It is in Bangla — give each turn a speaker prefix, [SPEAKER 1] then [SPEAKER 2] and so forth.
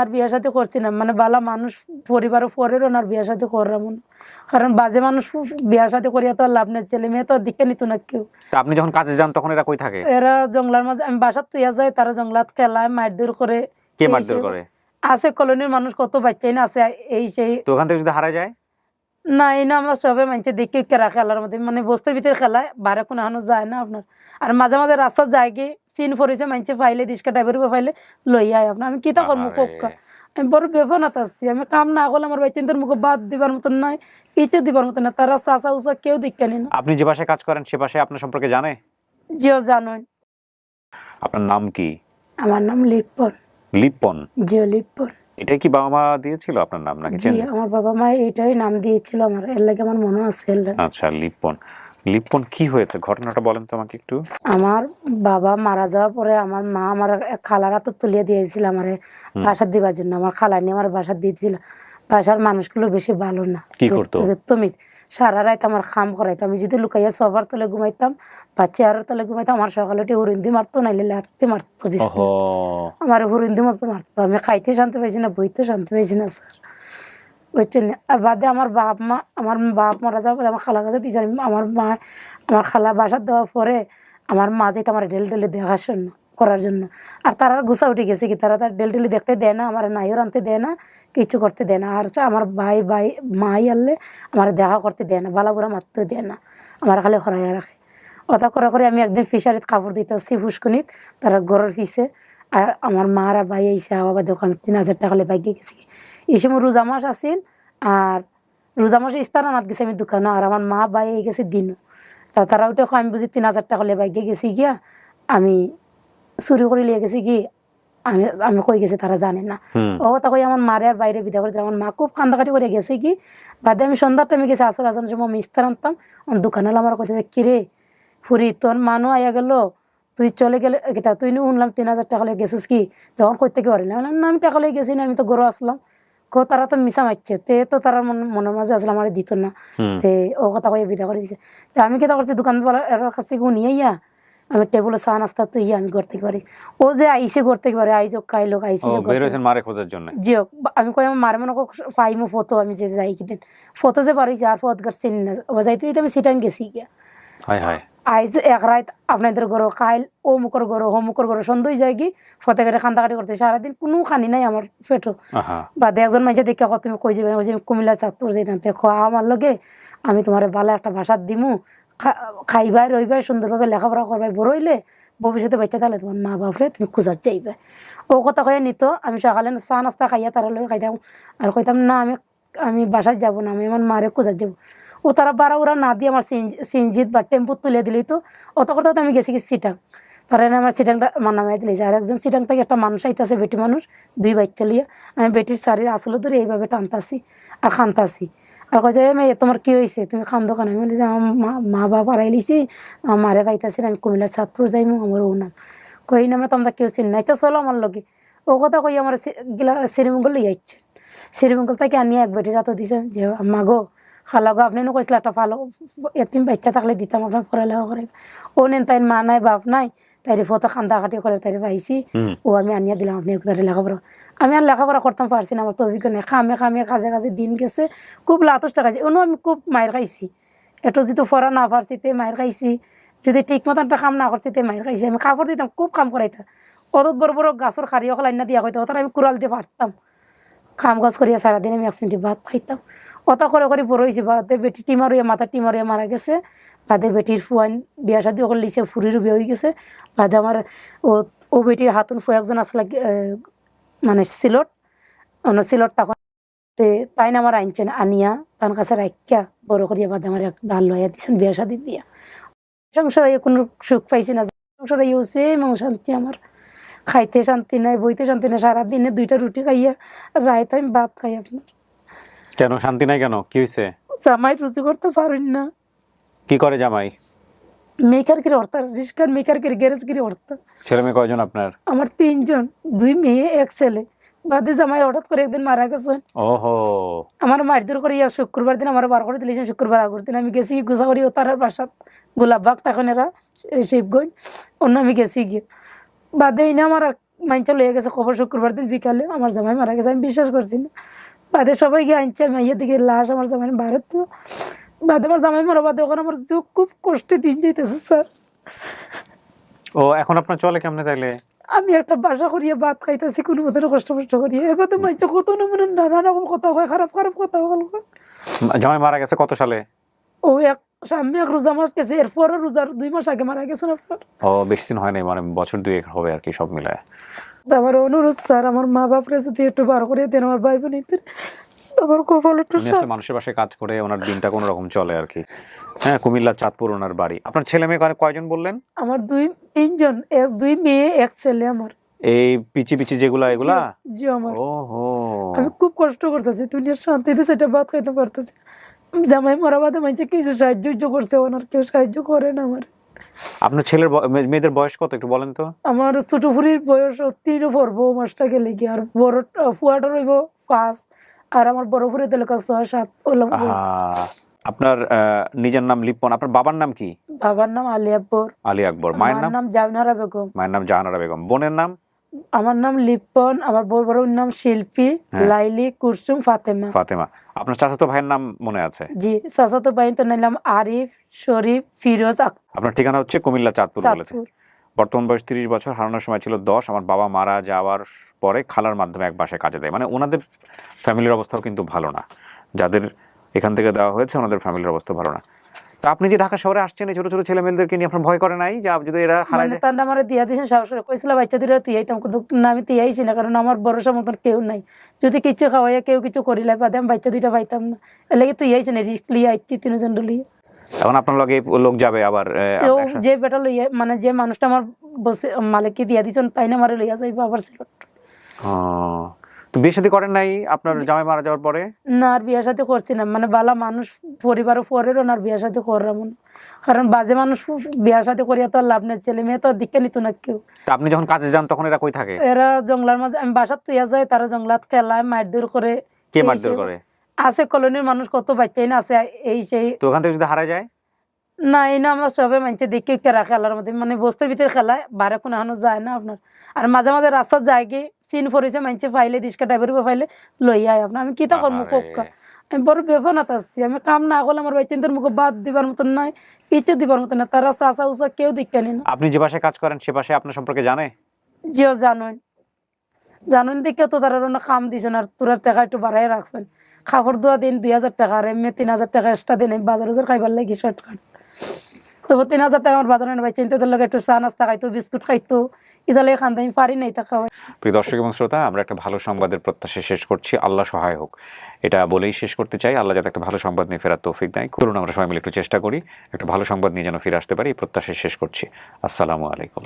[SPEAKER 1] আর বিয়ে সাথে করছি না। মানে বালা মানুষ পরিবার পরের ওনার আর বিয়ে সাথে করলাম কারণ বাজে মানুষ বিয়ে সাথে করিয়া তো আর লাভ নেই। ছেলে মেয়ে তো আর দিকে নিত না কেউ।
[SPEAKER 2] আপনি যখন কাজে যান তখন এরা কই থাকে?
[SPEAKER 1] এরা জঙ্গলার মাঝে আমি বাসার তুইয়া যাই তারা জঙ্গলাত খেলায় মারধর করে।
[SPEAKER 2] কে মারধর করে?
[SPEAKER 1] আছে কলোনির মানুষ কত বাচ্চাই না আছে এই সেই
[SPEAKER 2] তো ওখান থেকে যদি হারা যায়?
[SPEAKER 1] না এই না আমরা সবে মানছে দেখি কেরা খেলার মধ্যে। মানে বস্তির ভিতরে খেলায় বাইরে কোনো এখনও যায় না আপনার। আর মাঝে মাঝে রাস্তা যায় কি সিন পড়েছে মানছে পাইলে রিক্সা ড্রাইভার পাইলে লই আয় আপনার। আমি কিতা করব
[SPEAKER 2] আহারে।
[SPEAKER 1] কোকা আমি বড় বেফনাত আছি। আমি কাম না করলে আমার বাচ্চাদের মুখে বাদ দিবার মতন নাই কিছু দিবার মতন না। তারা চাষা উষা কেউ দিকানি না।
[SPEAKER 2] আপনি যে বাসায় কাজ করেন সে বাসায় আপনার সম্পর্কে জানে?
[SPEAKER 1] জিও জানুন।
[SPEAKER 2] আপনার নাম কি?
[SPEAKER 1] আমার নাম লিপন।
[SPEAKER 2] লিপন?
[SPEAKER 1] জিও লিপন।
[SPEAKER 2] এটাই কি বাবা মা দিয়েছিল আপনার নাম নাকি
[SPEAKER 1] জি আমার বাবা মা এটাই নাম দিয়েছিল আমার এর লাগে আমার মনে আছে
[SPEAKER 2] আচ্ছা লিপন। লিপন কি হয়েছে? ঘটনাটা বলেন তো আমাকে একটু।
[SPEAKER 1] আমার বাবা মারা যাওয়ার পরে আমার মা আমার খালারা তো তুলিয়ে দিয়েছিল আমার
[SPEAKER 2] বাসা
[SPEAKER 1] বাসার দিবার জন্য। আমার খালা নিয়ে আমার বাসা দিয়েছিল। বাসার মানুষগুলো বেশি ভালো না।
[SPEAKER 2] কি করতো?
[SPEAKER 1] তুমি সারা রাত আমার খাম করাইতো আমি যদি লুকাইয়া সবার তলে ঘুমাইতাম বা চেয়ারের তলে ঘুমাইতাম আমার সকালে উঠে হরিন্দি মারতো নাইলে লাত্তি মারতো আমার হরিন্দি মতো মারতো। আমি খাইতে শান্তি পাইছি না বইতে শান্তি পাইছি না স্যার। বুঝছেন আর বাদে আমার বাপ মা আমার বাপ মারা যাওয়ার পরে আমার খালা কাছে দিয়েছে আমার মা আমার খালা বাসার দেওয়ার পরে আমার মা যেতে আমার ডেল ডেলে দেখার জন্য। করার জন্য। আর তারা গুছা উঠে গেছে কি, তারা তার ডেল ডেলি দেখতে দেয় না, আমার নাইও আনতে দেয় না, কিছু করতে দেয় না। আর আমার ভাই ভাই, মাই আনলে আমার দেখা করতে দেয় না, বালা বুড়া মারতে দেয় না, আমার খালি হরাইয়া রাখে। ওটা করে করে আমি একদিন ফিশারিত কাপড় দিতেছি ফুসকুনিত, তারা ঘরের পিছে। আর আমার মা আর ভাই আইসে বাবা দেখো আমি তিন হাজার টাকা বাইকে গেছি। এই সময় রোজা মাস আসিল আর রোজা মাসে ইস্তার আনাত গেছে আমি দোকানে আর আমার মা ভাই গেছে দিনও তা তারা কয়, আমি বুঝি তিন হাজার টাকা বাইকে গেছি গিয়া, আমি চুরি করে লিয়ে গেছি কি? আমি আমি কই গেছি তারা জানে না। ও তা কই আমার মারে আর বাইরে বিদা করে দিলাম। আমার মা খুব কান্দাকাটি করে গেছে কি? বাদে আমি সন্ধ্যার টাইমে গেছি আসর আসানোর সময় আমি ইস্তার আনতাম। আমার দোকানে আমার কথা কিরে ফুরি তোর মানু আয়া গেল। তুই চলে গেলে কিতা তুই নি শুনলাম তিন হাজার টাকা লয়ে গেছিস কি? তখন কই থেকে পারিলাম না আমি টাকা লয়ে গেছি না আমি তো গরু আসলাম কো তারা তো মিশা মারছে তে তো তারা মন- মনের মাঝে আসলে আমার দিত না। তে ও কথা কয়ে বিদা করে দিছে। তে আমি কেটা করছি দোকানওয়ালার কাছ থেকে নিয়ে ইয়া আমি টেবিলে চা নাস্তা তো ইয়া আমি ঘর থেকে পারি। ও যে আইসে ঘর থেকে পারে আইজ খাই লোক আইসে
[SPEAKER 2] ও বের
[SPEAKER 1] থেকে-
[SPEAKER 2] হয়েছেন মারে খোঁজার জন্য?
[SPEAKER 1] জি হোক, আমি কই আমার মারে মনে কো পাইমো ফটো আমি যে যাই কিদিন ফটো যে পারইছি আর ফটো চিনি না। ও যাইতে যাইতে আমি সিটাং গেছি গিয়া।
[SPEAKER 2] হায় হায়।
[SPEAKER 1] আইজ এক রাত আপনাদের ঘর খাইল ও মুখর ঘর হো মুখর ঘর সন্ধ্যই যায় কি ফটো কেটে খান্দাকাটি করতে সারাদিন কোনো খানি নাই আমার পেটো বাদে একজন মাইছে দেখে কত তুমি কই যাবে? ওই যে কুমিল্লা চাঁদপুর যাইতাম। তে খোয়া আমার লগে আমি তোমার ভালো একটা ভাষা দিমু খাইবাই রইবাই সুন্দরভাবে লেখাপড়া করবাই বড় হইলে ভবিষ্যতে বাচ্চা তাহলে তোমার মা বাপরে তুমি খুঁজার যাইবে। ও কথা কয়ে নিত, আমি সকালে চা নাস্তা খাইয়া তারা লগে খাইতাম আর কইতাম না, আমি আমি বাসায় যাব না, আমি আমার মারে খুঁজার যাব। ও তারা বারা ওরা না দিয়ে আমার সিনজিত বা টেম্পু তুলে দিলেই তো, অত করতে আমি গেছি কি সিটাং তারা আমার সিটাংটা আমার নামাই দিলেছে আর একজন সিটাং থেকে একটা মানুষ আইতাছে বেটি মানুষ দুই বাচ্চা লিয়ে। আমি বেটির শাড়ির আসলে ধরে এইভাবে টানতাছি আর খানতাছি। আর "এ মেয়ে তোমার কি হয়েছে তুমি খান্দো কেন আমি বলি যে আমার মা মা বাবা হারাই লিছি। আমার মারে পাইতাছি, আমি কুমিল্লা সাতপুর যাইমু আমার ও নাম কই নামে তোমরা কেউ চিন নাই? তো চলো আমার লগে। ও কথা কই আমার গিলা শ্রীমঙ্গল লিয়ে যাচ্ছেন শ্রীমঙ্গল থেকে আনিয়ে এক বেটির হাতে দিছে, যে, মা গো, খালা গো, আপনি কইছিল একটা ভালো এতিম বাচ্চা থাকলে দিতাম আপনার পড়ালেখা করে ও নেন তাই মা নাই, বাপ নাই। তাই ফটো খান্দা কাটি করে তাই পাইছি ও আমি আনিয়া দিলাম আপনি একদারে লেখাপড়া আমি আর লেখাপড়া করতাম পারছি না আমার তো অভিজ্ঞ নেই। খামে খামে কাজে কাজে দিন গেছে। খুব লাতস টাকাইছি অন্য আমি খুব মায়ের খাইছি। এটো যদি ফরা না পারছি তে মায়ের খাইছি। যদি ঠিক মতন একটা কাম না করছি তে মায়ের খাইছি। আমি কাপড় দিতাম খুব কাম করাইতাম অত বড় বড় গাছের খারি অকল আইনা দিয়া হইতো তার আমি কুড়াল দিয়ে পারতাম কাম কাজ করিয়া সারাদিন আমি এক ভাত খাইতাম। অত করে করে বড় হয়েছে বাদে বেটি টিমার টিমারিয়া মাথা টিমারিয়া মারা গেছে। বাদে বেটির ফুয়ান বিয়া শাদি ওখানে লিছে, ফুরির বিয়ে হয়ে গেছে। বাদে আমার ও ও বেটির হাতুন ফুয়া একজন আসলে মানে সিলট। অন্য সিলট তখন তাই না আমার আনছেন আনিয়া, তার কাছে রাখিয়া বড় করিয়া, বাদে আমার এক ডাল লইয়া দিছেন বিয়া শাদি দিয়া। সংসারে কোনো সুখ পাইছি না, সংসারে ইউ সেম শান্তি আমার। খাইতে শান্তি নাই বইতে শান্তি নাই সারাদিনে দুইটা রুটি খাইয়া রায়তে আমি ভাত খাই আপনার।
[SPEAKER 2] কেন? শান্তি নাই কেন? কি হয়েছে
[SPEAKER 1] জামাই রুচি করতে পারেন না।
[SPEAKER 2] কি করে জামাই?
[SPEAKER 1] মেকার কিরে অর্থ রিস্কার মেকার কিরে গ্যারেজ কিরে অর্থ
[SPEAKER 2] ছেলে মেয়ে কয়জন আপনার?
[SPEAKER 1] আমার তিনজন দুই মেয়ে এক ছেলে। বাদে জামাই হঠাৎ করে একদিন মারা গেছে।
[SPEAKER 2] ওহো।
[SPEAKER 1] আমার মারধর করে ইয়া শুক্রবার দিন আমার বার করে দিলেছেন শুক্রবার আগর দিন। আমি গেছি করি ও তার বাসাত গোলাপবাগ তখন এরা শিবগঞ্জ অন্য আমি গেছি গিয়ে। বাদে এনে আমার মাইনটা লয়ে গেছে খবর শুক্রবার দিন বিকালে। আমার জামাই মারা গেছে আমি বিশ্বাস করছি না। বাদে সবাই গিয়ে আনছে আমি ইয়ে দিকে লাশ আমার জামাই ভারত বাদে আমার জামাই মারা বাদে ওখানে আমার চোখ খুব কষ্টে দিন যাইতেছে স্যার।
[SPEAKER 2] ও এখন আপনার চলে কেমনে তাইলে?
[SPEAKER 1] আমি একটা বাসা করিয়ে ভাত খাইতেছি কোনো মতো কষ্ট কষ্ট করিয়ে। এবার তো মাইনটা কত নমুনে নানা রকম কথা হয় খারাপ খারাপ কথা বল
[SPEAKER 2] জামাই মারা গেছে কত সালে?
[SPEAKER 1] ও এক সামনে এক রোজা মাস গেছে এরপরও রোজার দুই মাস আগে মারা গেছেন আপনার।
[SPEAKER 2] ও বেশি দিন হয় নাই মানে বছর দুই হবে আর কি সব মিলায়।
[SPEAKER 1] আমার অনুরোধ স্যার আমার মা বাপরে যদি একটু বার করে দেন আমার ভাই আমার কপাল একটু
[SPEAKER 2] মানুষের বাসায় কাজ করে ওনার দিনটা কোনো রকম চলে আর কি। হ্যাঁ কুমিল্লা চাঁদপুর ওনার বাড়ি। আপনার ছেলে মেয়ে কয়- কয়জন বললেন?
[SPEAKER 1] আমার দুই তিনজন এক দুই মেয়ে এক ছেলে আমার।
[SPEAKER 2] এই পিচি পিচি যেগুলা এগুলা?
[SPEAKER 1] জি আমার।
[SPEAKER 2] ও হো
[SPEAKER 1] আমি খুব কষ্ট করতেছি দুনিয়ার শান্তিতে সেটা ভাত খাইতে পারতেছি। জামাই মরা বাদে মানুষ কিছু সাহায্য করছে ওনার কেউ সাহায্য করে না আমার।
[SPEAKER 2] আপনার ছেলের মেয়েদের বয়স কত একটু বলেন তো?
[SPEAKER 1] আমার ছোট ফুরির বয়স তিন পড়ব মাসটা গেলে কি আর বড় ফুয়াটা রইব পাঁচ আর আমার বড় ফুরি তেলে ছয় সাত ওলাম
[SPEAKER 2] আহা, আপনার নিজের নাম লিপন আপনার বাবার নাম কি?
[SPEAKER 1] বাবার নাম আলিয়াপুর
[SPEAKER 2] আলী আকবর মায়ের নাম?
[SPEAKER 1] জামিনারা বেগম।
[SPEAKER 2] মায়ের নাম জাহানারা বেগম। বোনের নাম?
[SPEAKER 1] আমার নাম লিপন আমার বড় বড় নাম শিল্পী
[SPEAKER 2] হ্যাঁ।
[SPEAKER 1] লাইলি কুরসুম ফাতেমা।
[SPEAKER 2] ফাতেমা। আপনার চাচাতো ভাইয়ের নাম মনে আছে?
[SPEAKER 1] জি চাচাতো বাইন তো নাম আরিফ শরীফ ফিরোজ
[SPEAKER 2] আপনার ঠিকানা হচ্ছে কুমিল্লা চাঁদপুর বলেছে।
[SPEAKER 1] চাঁদপুর।
[SPEAKER 2] বর্তমান বয়স তিরিশ বছর হারানোর সময় ছিল দশ। আমার বাবা মারা যাওয়ার পরে খালার মাধ্যমে এক বাসায় কাজে দেয়। মানে ওনাদের ফ্যামিলির অবস্থাও কিন্তু ভালো না। যাদের এখান থেকে দেওয়া হয়েছে ওনাদের ফ্যামিলির অবস্থা ভালো না। তা আপনি যে ঢাকা শহরে আসছেন এই ছোট ছোট ছেলে মেয়েদেরকে নিয়ে আপনার ভয় করে নাই? যে যদি এরা হারায়
[SPEAKER 1] মানে
[SPEAKER 2] যায়?
[SPEAKER 1] তার আমার দিয়া দিয়েছে সাহস করে। কইছিল বাচ্চা দুটো তিয়াইতাম কিন্তু না আমি তিয়াইছি না কারণ আমার ভরসা মতন কেউ নাই। যদি কিছু খাওয়াইয়া কেউ কিছু করিলে বাদে আমি বাচ্চা দুইটা পাইতাম না। এর লাগে তুইয়াইছি না রিস্ক লিয়ে আইছি তিনজন লিয়ে
[SPEAKER 2] এখন আপনার লগে লোক যাবে আবার
[SPEAKER 1] যে বেটা লইয়া মানে যে মানুষটা আমার বসে মালিককে দিয়া দিছেন তাই না আমার লইয়া যাইব আবার সিলেট।
[SPEAKER 2] তো বিয়ে করেন নাই? আপনার জামাই মারা যাওয়ার পরে?
[SPEAKER 1] না আর বিয়া সাথে করছি না। মানে বালা মানুষ পরিবারও পরেরও না বিয়া সাথে করলাম। কারণ বাজে মানুষ বিয়া সাথে করিয়া তো লাভ নেই। ছেলে মেয়ে তো দিকে নিত না কেউ।
[SPEAKER 2] আপনি যখন কাজে যান তখন এরা কই থাকে?
[SPEAKER 1] এরা জঙ্গলার মাঝে আমি বাসার তুইয়া যায় তারা জঙ্গলাত খেলায় মারধর করে।
[SPEAKER 2] কে মারধর করে?
[SPEAKER 1] আছে কলোনির মানুষ কত বাচ্চাই না আছে এই সেই
[SPEAKER 2] তো ওখান থেকে যদি হারা যায়?
[SPEAKER 1] না এই না আমরা সবাই মানছে দেখি কেরা খেলার মধ্যে। মানে বস্তির ভিতরে খেলায় বাইরে কোনো এখনও যায় না আপনার। আর মাঝে মাঝে রাস্তার যায় কি সিন পড়েছে মানছে ফাইলে রিক্সা ড্রাইভার ফাইলে লইয়া আয় আপনার। আমি কিতা করব
[SPEAKER 2] আহারে।
[SPEAKER 1] আমি বড় বেফানাত আছি। আমি কাম না করলে আমার বাচ্চাদের মুখে বাদ দিবার মতন নাই কিছু দিবার মতন না তারা চাষা উষা কেউ দিকানি না।
[SPEAKER 2] আপনি যে বাসায় কাজ করেন সে বাসায় আপনার সম্পর্কে জানে?
[SPEAKER 1] যেও জানুন। জানুন দেখে তো তারা অন্য কাম দিছেন আর তোরা টাকা একটু বাড়াই রাখছেন। খাবার দোয়া দিন দুই হাজার টাকা আর এমনি তিন হাজার টাকা এক্সট্রা দিন আমি বাজার হাজার খাইবার লাগি শর্টকাট তবু তিন হাজার টাকা আমার বাজারে ভাই চিন্তা দিলে একটু চা, নাস্তা খাইতো, বিস্কুট খাইতো, ইদালে খান আমি পারি নাই তা খাওয়াই।
[SPEAKER 2] প্রিয় দর্শক এবং শ্রোতা, আমরা একটা ভালো সংবাদের প্রত্যাশা শেষ করছি। আল্লাহ সহায় হোক। এটা বলেই শেষ করতে চাই। আল্লাহ যাতে একটা ভালো সংবাদ নিয়ে ফেরার তৌফিক দেয়। করুন, আমরা সবাই মিলে একটু চেষ্টা করি। একটা ভালো সংবাদ নিয়ে যেন ফিরে আসতে পারি। এই প্রত্যাশা শেষ করছি। আসসালামু আলাইকুম।